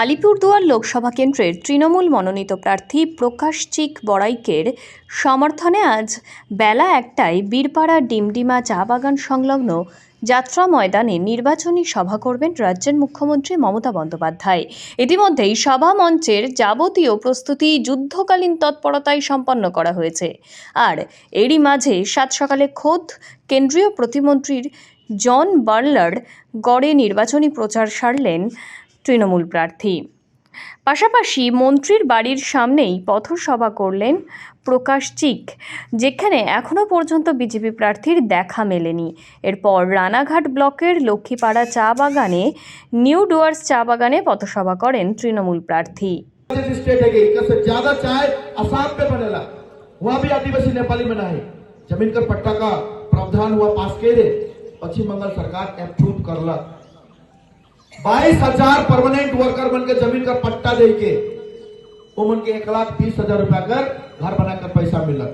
আলিপুরদুয়ার লোকসভা কেন্দ্রের তৃণমূল মনোনীত প্রার্থী প্রকাশ চিক বড়াইকের সমর্থনে আজ বেলা একটায় বীরপাড়া ডিমডিমা চা বাগান সংলগ্ন যাত্রা ময়দানে নির্বাচনী সভা করবেন রাজ্যের মুখ্যমন্ত্রী মমতা বন্দ্যোপাধ্যায়। ইতিমধ্যেই সভা মঞ্চের যাবতীয় প্রস্তুতি যুদ্ধকালীন তৎপরতায় সম্পন্ন করা হয়েছে। আর এরই মাঝে সাত সকালে খোদ কেন্দ্রীয় প্রতিমন্ত্রীর জন বার্লার গড়ে নির্বাচনী প্রচার সারলেন তৃণমূল প্রার্থী পাশাপাশি মন্ত্রীর বাড়ির সামনেই পথসভা করলেন প্রকাশ চিক যেখানে এখনও পর্যন্ত বিজেপি প্রার্থীর দেখা মেলেনি এরপর রানাঘাট ব্লকের লক্ষ্মীপাড়া চা বাগানে নিউ ডুয়ার্স চা বাগানে পথসভা करें तृणमूल प्रार्थी आदिवासी स्टेट है कि सबसे ज्यादा चाय आसाम पे बनेला वहां भी आदिवासी नेपाली में है जमीन कर पट्टा का प्रावधान हुआ पास के रे पश्चिम बंगाल सरकार अप्रूव करला बाईस हज़ार परमानेंट वर्कर बन के ज़मीन का पट्टा दे के वो मन के एक लाख बीस हज़ार रुपया कर घर बनाकर पैसा मिला।